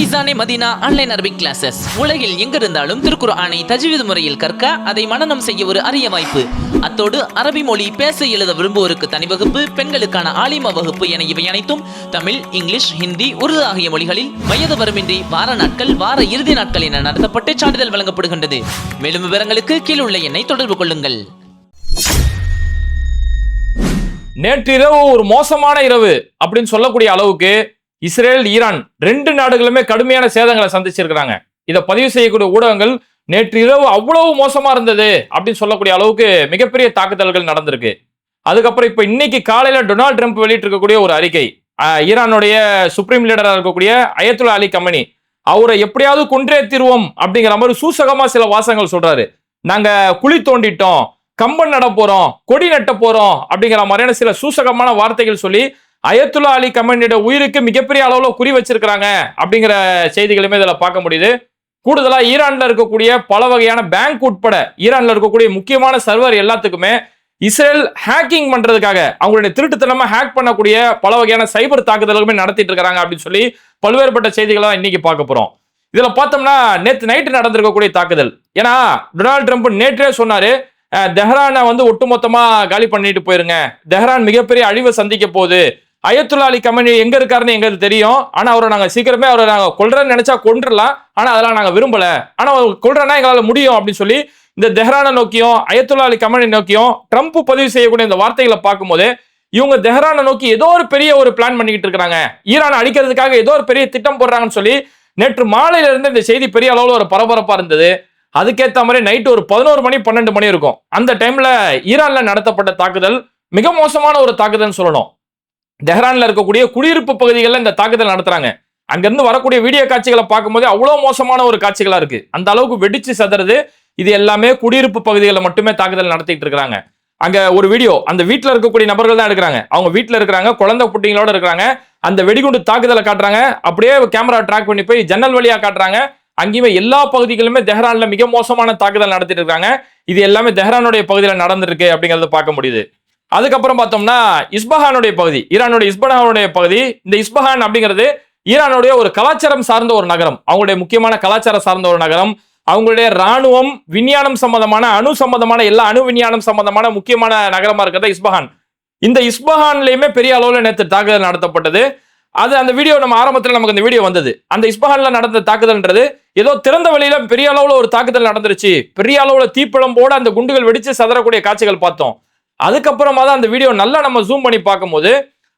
Faizane Madina online Arabic classes உலகில் எங்கிருந்தாலும் திருக்குர்ஆனை தஜ்வீத் முறையில் கற்க அதை மனநம் செய்ய ஒரு அரிய வாய்ப்பு. அத்தோடு அரபி மொழி பேச எழுத விரும்புவோருக்கு தனி வகுப்பு பெண்களுக்கான ஆலிம வகுப்பு என இவை அனைத்தும் தமிழ் இங்கிலீஷ் ஹிந்தி உருது ஆகிய மொழிகளில் வயது வரமின்றி வார நாட்கள் வார இறுதி நாட்கள் என நடத்தப்பட்டு சான்றிதழ் வழங்கப்படுகின்றது. மேலும் விவரங்களுக்கு கீழ் உள்ள எண்ணை தொடர்பு கொள்ளுங்கள். நேற்றிரவு ஒரு மோசமான இரவு அப்படின்னு சொல்லக்கூடிய அளவுக்கு இஸ்ரேல் ஈரான் ரெண்டு நாடுகளுமே கடுமையான சேதங்களை சந்திச்சிருக்கிறாங்க. இதை பதிவு செய்யக்கூடிய ஊடகங்கள் நேற்று இரவு அவ்வளவு மோசமா இருந்தது அப்படின்னு சொல்லக்கூடிய அளவுக்கு மிகப்பெரிய தாக்குதல்கள் நடந்திருக்கு. அதுக்கப்புறம் இப்ப இன்னைக்கு காலையில டொனால்ட் ட்ரம்ப் வெளியிட்டிருக்கக்கூடிய ஒரு அறிக்கை ஈரானுடைய சுப்ரீம் லீடராக இருக்கக்கூடிய அயத்துல்லா அலி கமனி அவரை எப்படியாவது கொன்றே தீர்வோம் அப்படிங்கிற மாதிரி சூசகமா சில வாசகங்கள் சொல்றாரு. நாங்க குழி தோண்டிட்டோம் கம்பன் நட போறோம் கொடி நட்ட போறோம் அப்படிங்கிற மாதிரியான சில சூசகமான வார்த்தைகள் சொல்லி அயத்துல்லா அலி கமனியோட உயிருக்கு மிகப்பெரிய அளவுல குறி வச்சிருக்கிறாங்க அப்படிங்கிற செய்திகளுமே இதுல பார்க்க முடியுது. கூடுதலா ஈரான்ல இருக்கக்கூடிய பல வகையான பேங்க் உட்பட ஈரான்ல இருக்கக்கூடிய முக்கியமான சர்வர் எல்லாத்துக்குமே இஸ்ரேல் ஹேக்கிங் பண்றதுக்காக அவங்களுடைய திருட்டுத்தனமா ஹேக் பண்ணக்கூடிய பல வகையான சைபர் தாக்குதல்களுமே நடத்திட்டு இருக்காங்க அப்படின்னு சொல்லி பல்வேறுபட்ட செய்திகளை தான் இன்னைக்கு பார்க்க போறோம். இதுல பார்த்தோம்னா நேற்று நைட்டு நடந்திருக்கக்கூடிய தாக்குதல். ஏன்னா டொனால்ட் ட்ரம்ப் நேற்றே சொன்னாரு தெஹ்ரானை வந்து ஒட்டுமொத்தமா காலி பண்ணிட்டு போயிருங்க. தெஹ்ரான் மிகப்பெரிய அழிவை சந்திக்க போகுது. அயத்துல்லா அலி கமனி எங்க இருக்காருன்னு எங்களுக்கு தெரியும். ஆனா அவரை நாங்க சீக்கிரமே அவரை நாங்க கொல்றேன்னு நினைச்சா கொண்டுடலாம் ஆனா அதெல்லாம் நாங்க விரும்பல. ஆனா அவர் எங்களால முடியும் அப்படின்னு சொல்லி இந்த தெஹ்ரானை நோக்கியும் அயத்துல்லா அலி கமனி நோக்கியும் ட்ரம்ப் பதிவு செய்யக்கூடிய இந்த வார்த்தைகளை பார்க்கும்போது இவங்க தெஹ்ரானை நோக்கி ஏதோ ஒரு பெரிய ஒரு பிளான் பண்ணிக்கிட்டு இருக்கிறாங்க. ஈரானை அழிக்கிறதுக்காக ஏதோ ஒரு பெரிய திட்டம் போடுறாங்கன்னு சொல்லி நேற்று மாலையில இருந்து இந்த செய்தி பெரிய அளவுல ஒரு பரபரப்பா இருந்தது. அதுக்கேத்த மாதிரி நைட்டு ஒரு பதினோரு மணி பன்னெண்டு மணி இருக்கும். அந்த டைம்ல ஈரான்ல நடத்தப்பட்ட தாக்குதல் மிக மோசமான ஒரு தாக்குதல்னு சொல்லணும். தெஹ்ரானில் இருக்கக்கூடிய குடியிருப்பு பகுதிகளில் இந்த தாக்குதல் நடத்துறாங்க. அங்கிருந்து வரக்கூடிய வீடியோ காட்சிகளை பார்க்கும்போது அவ்வளோ மோசமான ஒரு காட்சிகளாக இருக்கு. அந்த அளவுக்கு வெடிச்சு சதுறது இது எல்லாமே குடியிருப்பு பகுதிகளில் மட்டுமே தாக்குதல் நடத்திட்டு இருக்கிறாங்க. அங்க ஒரு வீடியோ அந்த வீட்டில் இருக்கக்கூடிய நபர்கள் தான் எடுக்கிறாங்க. அவங்க வீட்டில் இருக்கிறாங்க குழந்தை குட்டிங்களோட இருக்கிறாங்க. அந்த வெடிகுண்டு தாக்குதலை காட்டுறாங்க. அப்படியே கேமரா ட்ராக் பண்ணி போய் ஜன்னல் வழியா காட்டுறாங்க. அங்கேயுமே எல்லா பகுதிகளுமே தெஹ்ரான்ல மிக மோசமான தாக்குதல் நடத்திட்டு இருக்காங்க இது எல்லாமே தெஹ்ரானுடைய பகுதியில் நடந்திருக்கு அப்படிங்கிறத பார்க்க முடியுது. அதுக்கப்புறம் பார்த்தோம்னா இஸ்பஹானுடைய பகுதி ஈரானுடைய இஸ்பஹானுடைய பகுதி. இந்த இஸ்பஹான் அப்படிங்கிறது ஈரானுடைய ஒரு கலாச்சாரம் சார்ந்த ஒரு நகரம். அவங்களுடைய முக்கியமான கலாச்சாரம் சார்ந்த ஒரு நகரம். அவங்களுடைய ராணுவம் விஞ்ஞானம் சம்பந்தமான அணு சம்பந்தமான எல்லா அணு விஞ்ஞானம் சம்பந்தமான முக்கியமான நகரமா இருக்கிறது இஸ்பஹான். இந்த இஸ்பஹான்லயுமே பெரிய அளவில் நேற்று தாக்குதல் நடத்தப்பட்டது. அது அந்த வீடியோ நம்ம ஆரம்பத்தில் நமக்கு அந்த வீடியோ வந்தது. அந்த இஸ்பஹான்ல நடந்த தாக்குதல்ன்றது ஏதோ திறந்த வழியில பெரிய அளவுல ஒரு தாக்குதல் நடந்துருச்சு. பெரிய அளவுல தீப்பிழம்போட அந்த குண்டுகள் வெடிச்சு சதறக்கூடிய காட்சிகள் பார்த்தோம். அதுக்கப்புறமா தான் அந்த வீடியோ நல்லா நம்ம ஜூம் பண்ணி பார்க்கும்போது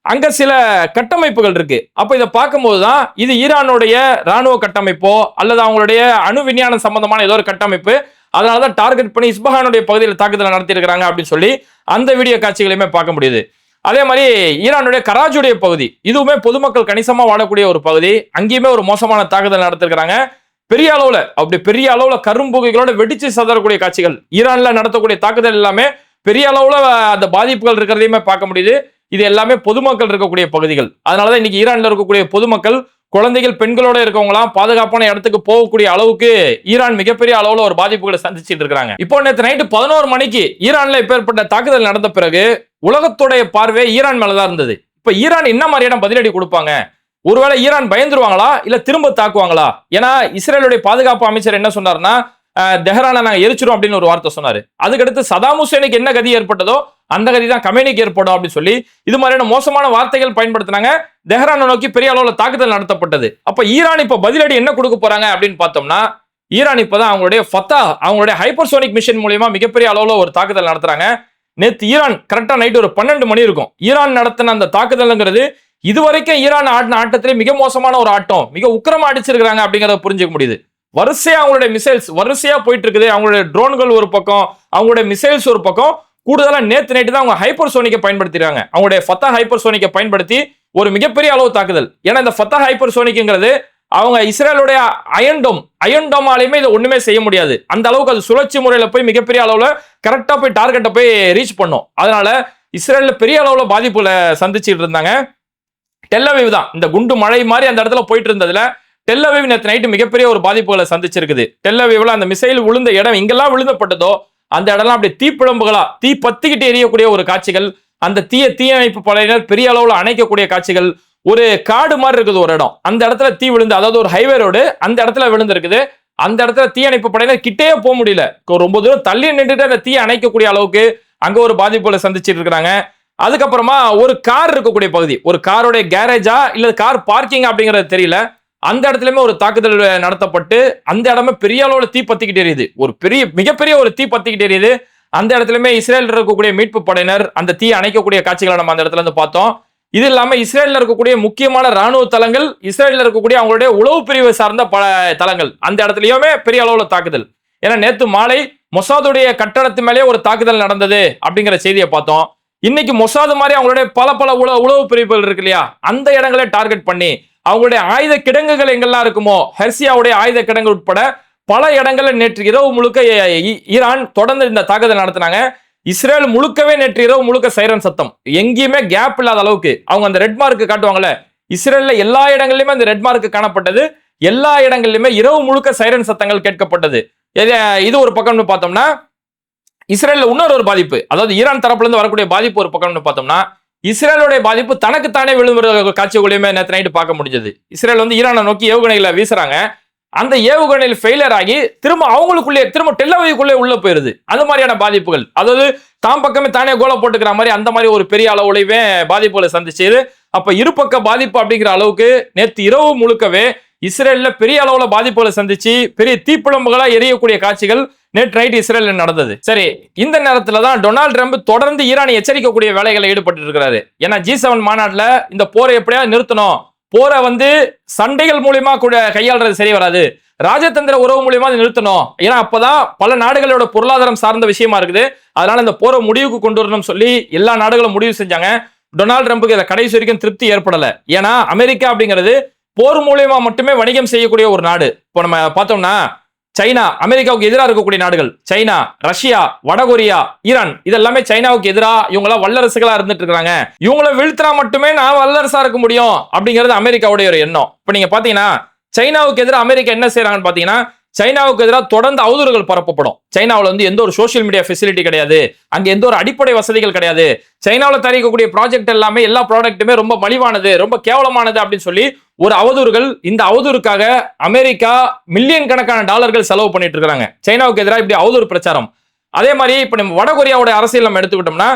அங்க சில கட்டமைப்புகள் இருக்கு. அப்ப இதை பார்க்கும்போது தான் இது ஈரானுடைய ராணுவ கட்டமைப்போ அல்லது அவங்களுடைய அணு விஞ்ஞானம் சம்பந்தமான ஏதோ ஒரு கட்டமைப்பு அதனாலதான் டார்கெட் பண்ணி இஸ்பஹானுடைய பகுதியில் தாக்குதல் நடத்தியிருக்கிறாங்க அப்படின்னு சொல்லி அந்த வீடியோ காட்சிகளையுமே பார்க்க முடியுது. அதே மாதிரி ஈரானுடைய கராஜுடைய பகுதி இதுவுமே பொதுமக்கள் கணிசமா வாழக்கூடிய ஒரு பகுதி. அங்கேயுமே ஒரு மோசமான தாக்குதல் நடத்திருக்கிறாங்க. பெரிய அளவுல அப்படி பெரிய அளவுல கரும்புகைகளோட வெடிச்சு சதறக்கூடிய காட்சிகள் ஈரான்ல நடத்தக்கூடிய தாக்குதல் எல்லாமே பெரிய அளவில் அந்த பாதிப்புகள் இருக்கிறதையுமே பார்க்க முடியுது. இது எல்லாமே பொதுமக்கள் இருக்கக்கூடிய பகுதிகள். அதனாலதான் இன்னைக்கு ஈரானில் இருக்கக்கூடிய பொதுமக்கள் குழந்தைகள் பெண்களோட இருக்கவங்களாம் பாதுகாப்பான இடத்துக்கு போகக்கூடிய அளவுக்கு ஈரான் மிகப்பெரிய அளவில் ஒரு பாதிப்புகளை சந்திச்சுட்டு இருக்கிறாங்க. இப்போ நேற்று நைட்டு பதினோரு மணிக்கு ஈரான்ல இப்பேற்பட்ட தாக்குதல் நடந்த பிறகு உலகத்துடைய பார்வை ஈரான் மேலதான் இருந்தது. இப்ப ஈரான் என்ன மாதிரியான பதிலடி கொடுப்பாங்க? ஒருவேளை ஈரான் பயந்துருவாங்களா? இல்ல திரும்ப தாக்குவாங்களா? ஏன்னா இஸ்ரேலுடைய பாதுகாப்பு அமைச்சர் என்ன சொன்னார்னா தெஹ்ரானை நாங்கள் எரிச்சிரும் அப்படின்னு ஒரு வார்த்தை சொன்னார். அதுக்கடுத்து சதாம் ஹுசேனுக்கு என்ன கதி ஏற்பட்டதோ அந்த கதி தான் கம்யூனிக்கு ஏற்படும் அப்படின்னு சொல்லி இது மாதிரியான மோசமான வார்த்தைகள் பயன்படுத்தினாங்க. தெஹ்ரானை நோக்கி பெரிய அளவில் தாக்குதல் நடத்தப்பட்டது. அப்போ ஈரான் இப்போ பதிலடி என்ன கொடுக்க போறாங்க அப்படின்னு பார்த்தோம்னா ஈரான் இப்பதான் அவங்களுடைய ஃபத்தா அவங்களுடைய ஹைப்பர்சோனிக் மிஷின் மூலியமா மிகப்பெரிய அளவில் ஒரு தாக்குதல் நடத்துறாங்க. நேற்று ஈரான் கரெக்டாக நைட்டு ஒரு பன்னெண்டு மணி இருக்கும். ஈரான் நடத்தின அந்த தாக்குதல்ங்கிறது இதுவரைக்கும் ஈரான் ஆடின ஆட்டத்திலே மிக மோசமான ஒரு ஆட்டம். மிக உக்கிரமா அடிச்சிருக்கிறாங்க அப்படிங்கிறத புரிஞ்சுக்க முடியுது. வரிசையா அவங்களுடைய மிசைல்ஸ் வரிசையா போயிட்டு இருக்குது அவங்களுடைய ட்ரோன்கள் ஒரு பக்கம் அவங்களுடைய மிசைல்ஸ் ஒரு பக்கம். கூடுதலாக நேற்று நைட்டு தான் அவங்க ஹைப்பர் சோனிக்கை பயன்படுத்திடுறாங்க அவங்களுடைய ஃபத்தா ஹைப்பர் சோனிக்கை பயன்படுத்தி ஒரு மிகப்பெரிய அளவு தாக்குதல். ஏன்னா இந்த ஃபத்தா ஹைப்பர் சோனிக்குங்கிறது அவங்க இஸ்ரேலுடைய அயன்டோம் அயன்டோமாலையுமே இதை ஒண்ணுமே செய்ய முடியாது. அந்த அளவுக்கு அது சுழற்சி முறையில போய் மிகப்பெரிய அளவுல கரெக்டா போய் டார்கெட்டை போய் ரீச் பண்ணும். அதனால இஸ்ரேல்ல பெரிய அளவுல பாதிப்புல சந்திச்சுட்டு இருந்தாங்க. டெல்லவிவ் தான். இந்த குண்டு மழை மாதிரி அந்த இடத்துல போயிட்டு இருந்ததுல டெல்லவேவ் நேற்று நைட்டு மிகப்பெரிய ஒரு பாதிப்புகளை சந்திச்சிருக்குது. டெல்லவிவ்ல அந்த மிசைல் விழுந்த இடம் எங்கெல்லாம் விழுந்தப்பட்டதோ அந்த இடம்லாம் அப்படியே தீப்பிழம்புகளா தீ பத்திக்கிட்டு எரியக்கூடிய ஒரு காட்சிகள் அந்த தீய தீயணைப்பு படையினர் பெரிய அளவுல அணைக்கக்கூடிய காட்சிகள் ஒரு காடு மாதிரி இருக்குது ஒரு இடம். அந்த இடத்துல தீ விழுந்து அதாவது ஒரு ஹைவே ரோடு அந்த இடத்துல விழுந்திருக்குது. அந்த இடத்துல தீயணைப்பு படையினர் கிட்டேயே போக முடியல. ரொம்ப தூரம் தள்ளி நின்றுட்டு அந்த தீ அணைக்கக்கூடிய அளவுக்கு அங்க ஒரு பாதிப்புகளை சந்திச்சுட்டு இருக்கிறாங்க. அதுக்கப்புறமா ஒரு கார் இருக்கக்கூடிய பகுதி. ஒரு காரோடைய கேரேஜா இல்ல கார் பார்க்கிங் அப்படிங்கறது தெரியல. அந்த இடத்துலயுமே ஒரு தாக்குதல் நடத்தப்பட்டு அந்த இடமே பெரிய அளவுல தீ பத்திக்கிட்டு எரியுது. ஒரு பெரிய மிகப்பெரிய ஒரு தீ பத்திக்கிட்டு எரியுது. அந்த இடத்துலயுமே இஸ்ரேல் இருக்கக்கூடிய மீட்பு படையினர் அந்த தீ அணைக்கக்கூடிய காட்சிகளை நம்ம அந்த இடத்துல இருந்து பார்த்தோம். இது இல்லாம இஸ்ரேல்ல இருக்கக்கூடிய முக்கியமான ராணுவ தளங்கள் இஸ்ரேல்ல இருக்கக்கூடிய அவங்களுடைய உளவு பிரிவு சார்ந்த பல தளங்கள். அந்த இடத்துலயுமே பெரிய அளவுல தாக்குதல். ஏன்னா நேத்து மாலை மொசாதுடைய கட்டடத்து மேலேயே ஒரு தாக்குதல் நடந்தது அப்படிங்கிற செய்தியை பார்த்தோம். இன்னைக்கு மொசாது மாதிரி அவங்களுடைய பல பல உளவு உளவு பிரிவுகள் இருக்கு இல்லையா? அந்த இடங்களை டார்கெட் பண்ணி அவங்களுடைய ஆயுத கிடங்குகள் எங்கெல்லாம் இருக்குமோ ஹெர்சியாவுடைய ஆயுத கிடங்கு உட்பட பல இடங்களில் நேற்று இரவு முழுக்க ஈரான் தொடர்ந்து இந்த தாக்குதல் நடத்தினாங்க. இஸ்ரேல் முழுக்கவே நேற்று இரவு முழுக்க சைரன் சத்தம். எங்கேயுமே கேப் இல்லாத அளவுக்கு அவங்க அந்த ரெட் மார்க் காட்டுவாங்கல்ல இஸ்ரேல்ல எல்லா இடங்கள்லயுமே அந்த ரெட் மார்க் காணப்பட்டது. எல்லா இடங்கள்லயுமே இரவு முழுக்க சைரன் சத்தங்கள் கேட்கப்பட்டது. இது இது ஒரு பக்கம்னு பார்த்தோம்னா இஸ்ரேல்ல இன்னொரு ஒரு பாதிப்பு அதாவது ஈரான் தரப்புல இருந்து வரக்கூடிய பாதிப்பு ஒரு பக்கம்னு பார்த்தோம்னா இஸ்ரேலுடைய பாதிப்பு தனக்குத்தானே விழுந்துற காட்சிகளையுமே நேற்று நைட்டு பார்க்க முடிஞ்சது. இஸ்ரேல் வந்து ஈரானை நோக்கி ஏவுகணைகளை வீசுறாங்க. அந்த ஏவுகணையில் ஃபெயிலியர் ஆகி திரும்ப அவங்களுக்குள்ளே திரும்ப டெல்லவைக்குள்ளே உள்ள போயிருது. அந்த மாதிரியான பாதிப்புகள். அதாவது தாம் பக்கமே தானே கோலை போட்டுக்கிற மாதிரி அந்த மாதிரி ஒரு பெரிய அளவுலையுமே பாதிப்புகளை சந்திச்சது அப்ப இருபக்க பாதிப்பு அப்படிங்கிற அளவுக்கு நேற்று இரவு முழுக்கவே இஸ்ரேல்ல பெரிய அளவுல பாதிப்புகளை சந்திச்சு பெரிய தீப்பிழம்புகளா எரியக்கூடிய காட்சிகள் நேற்று நைட் இஸ்ரேலில் நடந்தது. சரி இந்த நேரத்துல தான் டொனால்ட் ட்ரம்ப் தொடர்ந்து ஈரானை எச்சரிக்கக்கூடிய வேலைகளை ஈடுபட்டு இருக்கிறாரு. ஏன்னா ஜி செவன் மாநாட்டில் இந்த போரை எப்படியாவது நிறுத்தணும். போரை வந்து சண்டைகள் மூலியமா கூட கையாளுறது சரி வராது. ராஜதந்திர உறவு மூலியமா அதை நிறுத்தணும். ஏன்னா அப்பதான் பல நாடுகளோட பொருளாதாரம் சார்ந்த விஷயமா இருக்குது. அதனால இந்த போரை முடிவுக்கு கொண்டு வரணும்னு சொல்லி எல்லா நாடுகளும் முடிவு செஞ்சாங்க. டொனால்ட் ட்ரம்புக்கு இதை கடைசி வரைக்கும் திருப்தி ஏற்படலை. ஏன்னா அமெரிக்கா அப்படிங்கிறது போர் மூலியமா மட்டுமே வணிகம் செய்யக்கூடிய ஒரு நாடு. இப்போ நம்ம பார்த்தோம்னா சைனா அமெரிக்காவுக்கு எதிராக இருக்கக்கூடிய நாடுகள். சைனா ரஷ்யா வடகொரியா ஈரான் இதெல்லாமே சைனாவுக்கு எதிராக இவங்களாம் வல்லரசுகளா இருந்துட்டு இருக்காங்க இவங்கள வீழ்த்தினா மட்டுமே நான் வல்லரசா இருக்க முடியும் அப்படிங்கிறது அமெரிக்காவுடைய ஒரு எண்ணம். இப்போ நீங்க பாத்தீங்கன்னா சைனாவுக்கு எதிராக அமெரிக்கா என்ன செய்யறாங்கன்னு பாத்தீங்கன்னா சைனாவுக்கு எதிராக தொடர்ந்து அவதூறுகள் பரப்பப்படும். சைனாவில் வந்து எந்த ஒரு சோஷியல் மீடியா ஃபெசிலிட்டி கிடையாது. அங்கே எந்த ஒரு அடிப்படை வசதிகள் கிடையாது. சைனாவில் தயாரிக்கக்கூடிய ப்ராஜெக்ட் எல்லாமே எல்லா ப்ராடக்ட்டுமே ரொம்ப மலிவானது ரொம்ப கேவலமானது அப்படின்னு சொல்லி ஒரு அவதூறுகள் இந்த அவதூறுக்காக அமெரிக்கா மில்லியன் கணக்கான டாலர்கள் செலவு பண்ணிட்டு இருக்காங்க சைனாவுக்கு எதிராக இப்படி அவதூறு பிரச்சாரம். அதே மாதிரி இப்போ நம்ம வடகொரியாவோட அரசியல் நம்ம எடுத்துக்கிட்டோம்னா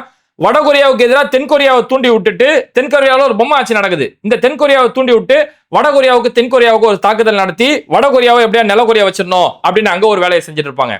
வடகொரியாவுக்கு எதிராக தென்கொரியாவை தூண்டி விட்டுட்டு தென்கொரியாவில் ஒரு பொம்மை ஆட்சி நடக்குது. இந்த தென்கொரியாவை தூண்டி விட்டு வடகொரியாவுக்கு தென்கொரியாவுக்கு ஒரு தாக்குதல் நடத்தி வடகொரியாவை எப்படியா நிலகொரியா வச்சிடணும் அப்படின்னு அங்கே ஒரு வேலையை செஞ்சுட்டு இருப்பாங்க.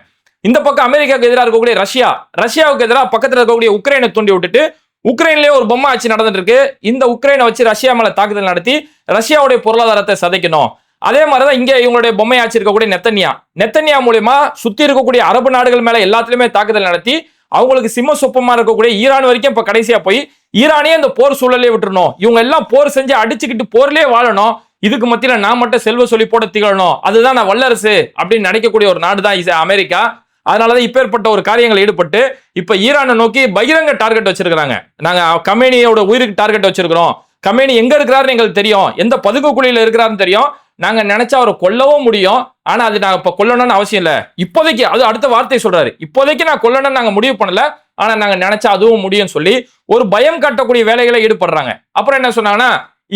இந்த பக்கம் அமெரிக்காவுக்கு எதிராக இருக்கக்கூடிய ரஷ்யா ரஷ்யாவுக்கு எதிராக பக்கத்தில் இருக்கக்கூடிய உக்ரைனை தூண்டி விட்டுட்டு உக்ரைன்லேயே ஒரு பொம்மை ஆட்சி நடந்துட்டு இருக்கு. இந்த உக்ரைனை வச்சு ரஷ்யா மேல தாக்குதல் நடத்தி ரஷ்யாவுடைய பொருளாதாரத்தை சதைக்கணும். அதே மாதிரிதான் இங்கே இவங்களுடைய பொம்மை ஆட்சி இருக்கக்கூடிய நெத்தன்யா. நெத்தன்யா மூலியமா சுத்தி இருக்கக்கூடிய அரபு நாடுகள் மேல எல்லாத்துலயுமே தாக்குதல் நடத்தி அவங்களுக்கு சிம்ம சொப்பமா இருக்கக்கூடிய ஈரான் வரைக்கும் இப்ப கடைசியா போய் ஈரானே அந்த போர் சூழலே விட்டுறணும். இவங்க எல்லாம் போர் செஞ்சு அடிச்சுக்கிட்டு போர்லயே வாழணும். இதுக்கு மத்தியில நான் மட்டும் செல்வ சொல்லி போட திகழணும். அதுதான் நான் வல்லரசு அப்படின்னு நினைக்கக்கூடிய ஒரு நாடு தான் அமெரிக்கா. அதனாலதான் இப்பேற்பட்ட ஒரு காரியங்கள் ஈடுபட்டு இப்ப ஈரானை நோக்கி பகிரங்க டார்கெட் வச்சிருக்கிறாங்க. நாங்க கம்பெனியோட உயிருக்கு டார்கெட் வச்சிருக்கிறோம். கம்பெனி எங்க இருக்கிறாருன்னு எங்களுக்கு தெரியும். எந்த பதுங்கு குழியில இருக்கிறாருன்னு தெரியும். நாங்க நினைச்சா அவரை கொல்லவும் முடியும். ஆனா அது நாங்க இப்ப கொல்லணும்னு அவசியம் இல்ல. இப்போதைக்கு அது அடுத்த வார்த்தை சொல்றாரு. இப்போதைக்கு நான் கொல்லணும்னு நாங்க முடிவு பண்ணல. ஆனா நாங்க நினைச்சா அதுவும் முடியும்னு சொல்லி ஒரு பயம் காட்டக்கூடிய வேலைகளை ஈடுபடுறாங்க. அப்புறம் என்ன சொன்னாங்கன்னா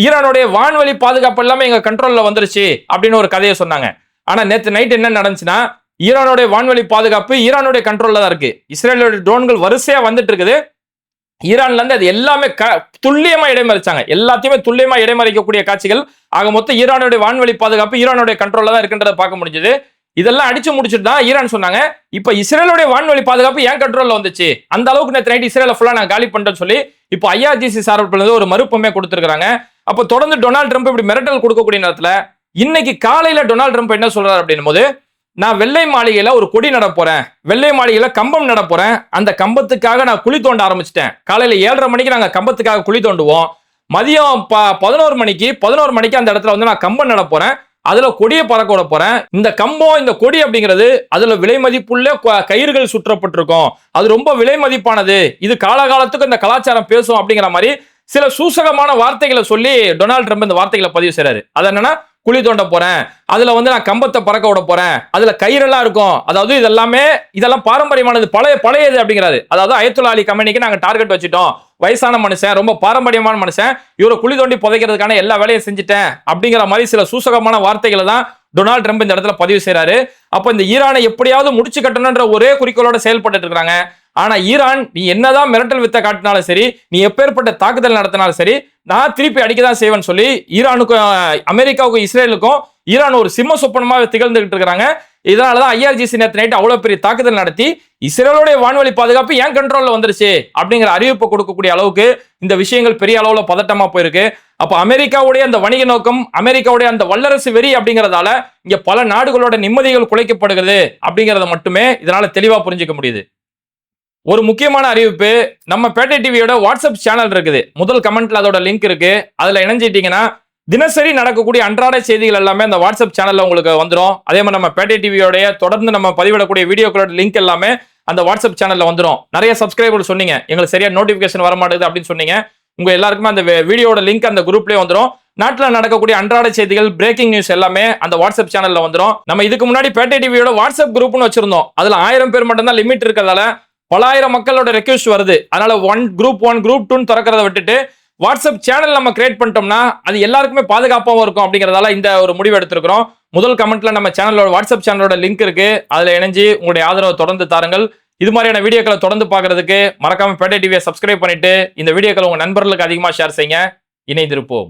ஈரானுடைய வான்வழி பாதுகாப்பு எல்லாமே எங்க கண்ட்ரோல்ல வந்துருச்சு அப்படின்னு ஒரு கதையை சொன்னாங்க. ஆனா நேற்று நைட் என்ன நடந்துச்சுன்னா ஈரானுடைய வான்வழி பாதுகாப்பு ஈரானுடைய கண்ட்ரோல்ல தான் இருக்கு. இஸ்ரேலோட ட்ரோன்கள் வரிசையா வந்துட்டு இருக்குது. ஈரான்லேருந்து அது எல்லாமே க துல்லியமாக இடைமறிச்சாங்க. எல்லாத்தையுமே துல்லியமாக இடைமறிக்கக்கூடிய காட்சிகள். ஆக மொத்தம் ஈரானுடைய வான்வழி பாதுகாப்பு ஈரானுடைய கண்ட்ரோலில் தான் இருக்குன்றதை பார்க்க முடிஞ்சது. இதெல்லாம் அடிச்சு முடிச்சுட்டு தான் ஈரான் சொன்னாங்க. இப்போ இஸ்ரேலுடைய வான்வழி பாதுகாப்பு ஏன் கண்ட்ரோலில் வந்துச்சு? அந்த அளவுக்கு நேற்று நைட் இஸ்ரேலை ஃபுல்லாக நான் காலி பண்ணுறேன்னு சொல்லி இப்போ ஐஆர்ஜிசி சார்பிலிருந்து ஒரு மறுப்புமே கொடுத்துருக்காங்க அப்போ தொடர்ந்து டொனால்ட் ட்ரம்ப் இப்படி மிரட்டல் கொடுக்கக்கூடிய நேரத்தில் இன்னைக்கு காலையில் டொனால்டு ட்ரம்ப் என்ன சொல்றாரு அப்படின்னும் போது நான் வெள்ளை மாளிகையில ஒரு கொடி நட போறேன். வெள்ளை மாளிகையில கம்பம் நட போறேன். அந்த கம்பத்துக்காக நான் குழி தோண்ட ஆரம்பிச்சிட்டேன். காலையில ஏழரை மணிக்கு நாங்க கம்பத்துக்காக குழி தோண்டுவோம். மதியம் ப- பதினோரு மணிக்கு பதினோரு மணிக்கு அந்த இடத்துல வந்து நான் கம்பம் நட போறேன். அதுல கொடியை பறக்க விட போறேன். இந்த கம்பம் இந்த கொடி அப்படிங்கிறது அதுல விலை மதிப்புள்ள கயிறுகள் சுற்றப்பட்டிருக்கும். அது ரொம்ப விலை மதிப்பானது. இது காலகாலத்துக்கு இந்த கலாச்சாரம் பேசும் அப்படிங்கிற மாதிரி சில சூசகமான வார்த்தைகளை சொல்லி டொனால்ட் ட்ரம்ப் இந்த வார்த்தைகளை பதிவு செய்றாரு. அது என்னன்னா குழி தோண்ட போறேன். அதுல வந்து நான் கம்பத்தை பறக்க விட போறேன். அதுல கயிறெல்லாம் இருக்கும். அதாவது இதெல்லாமே இதெல்லாம் பாரம்பரியமானது பழைய பழையது அப்படிங்கிறது. அதாவது அயத்துல்லா அலி கம்பெனிக்கு நாங்க டார்கெட் வச்சுட்டோம். வயசான மனுஷன் ரொம்ப பாரம்பரியமான மனுஷன். இவரை குழி தோண்டி புதைக்கிறதுக்கான எல்லா வேலையும் செஞ்சுட்டேன். அப்படிங்கிற மாதிரி சில சூசகமான வார்த்தைகளை தான் டொனால்ட் ட்ரம்ப் இந்த இடத்துல பதிவு செய்றாரு. அப்ப இந்த ஈரானை எப்படியாவது முடிச்சு கட்டணுன்ற ஒரே குறிக்கோளோட செயல்பட்டு இருக்காங்க. ஆனா ஈரான் நீ என்னதான் மிரட்டல் வித்த காட்டினாலும் சரி நீ எப்பேற்பட்ட தாக்குதல் நடத்தினாலும் சரி நான் திருப்பி அடிக்க தான் செய்வேன்னு சொல்லி ஈரானுக்கும் அமெரிக்காவுக்கும் இஸ்ரேலுக்கும் ஈரான் ஒரு சிம்ம சொப்பனமாக திகழ்ந்துகிட்டு இருக்காங்க இதனாலதான் ஐஆர்ஜிசி நேற்று நைட்டு அவ்வளவு பெரிய தாக்குதல் நடத்தி இஸ்ரேலுடைய வான்வழி பாதுகாப்பு ஏன் கண்ட்ரோல்ல வந்துருச்சு? அப்படிங்கிற அறிவிப்பை கொடுக்கக்கூடிய அளவுக்கு இந்த விஷயங்கள் பெரிய அளவுல பதட்டமா போயிருக்கு. அப்ப அமெரிக்காவுடைய அந்த வணிக நோக்கம் அமெரிக்காவுடைய அந்த வல்லரசு வெறி அப்படிங்கறதால இங்க பல நாடுகளோட நிம்மதிகள் குலைக்கப்படுகிறது அப்படிங்கறத மட்டுமே இதனால தெளிவா புரிஞ்சுக்க முடியுது. ஒரு முக்கியமான அறிவிப்பு நம்ம பேட்டை டிவியோட வாட்ஸ்அப் சேனல் இருக்குது. முதல் கமெண்ட்ல அதோட லிங்க் இருக்கு. அதுல இணைஞ்சிட்டீங்கன்னா தினசரி நடக்கக்கூடிய அன்றாட செய்திகள் எல்லாமே அந்த வாட்ஸ்அப் சேனல்ல உங்களுக்கு வந்துடும் அதே மாதிரி நம்ம பேட்டை டிவியோடைய தொடர்ந்து நம்ம பதிவிடக்கூடிய வீடியோக்களோட லிங்க் எல்லாமே அந்த வாட்ஸ்அப் சேனல்ல வந்துடும் நிறைய சப்ஸ்கிரைபர் சொன்னீங்க. எங்களுக்கு சரியா நோட்டிபிகேஷன் வர மாட்டேங்குது அப்படின்னு சொன்னீங்க. உங்க எல்லாருக்குமே அந்த வீடியோட லிங்க் அந்த குரூப்லயே வந்துடும் நாட்டில் நடக்கக்கூடிய அன்றாட செய்திகள் பிரேக்கிங் நியூஸ் எல்லாமே அந்த வாட்ஸ்அப் சேனல்ல வந்துடும் நம்ம இதுக்கு முன்னாடி பேட்டை டிவியோட வாட்ஸ்அப் குரூப்னு வச்சிருந்தோம். அதுல ஆயிரம் பேர் மட்டும் தான் லிமிட் இருக்கிறதால பலாயிரம் மக்களோட ரெக்வஸ்ட் வருது. அதனால ஒன் குரூப் ஒன் குரூப் டூன்னு திறக்கிறத விட்டுட்டு வாட்ஸ்அப் சேனல் நம்ம கிரியேட் பண்ணிட்டோம்னா அது எல்லாருக்குமே பாதுகாப்பாகவும் இருக்கும் அப்படிங்கிறதால இந்த ஒரு முடிவு எடுத்திருக்கிறோம். முதல் கமெண்ட்ல நம்ம சேனலோட வாட்ஸ்அப் சேனலோட லிங்க் இருக்கு. அதில் இணைஞ்சு உங்களுடைய ஆதரவை தொடர்ந்து தாருங்கள். இது மாதிரியான வீடியோக்களை தொடர்ந்து பார்க்கறதுக்கு மறக்காம பேட்டை டிவியை சப்ஸ்கிரைப் பண்ணிட்டு இந்த வீடியோக்களை உங்க நண்பர்களுக்கு அதிகமாக ஷேர் செய்யுங்க. இணைந்திருப்போம்.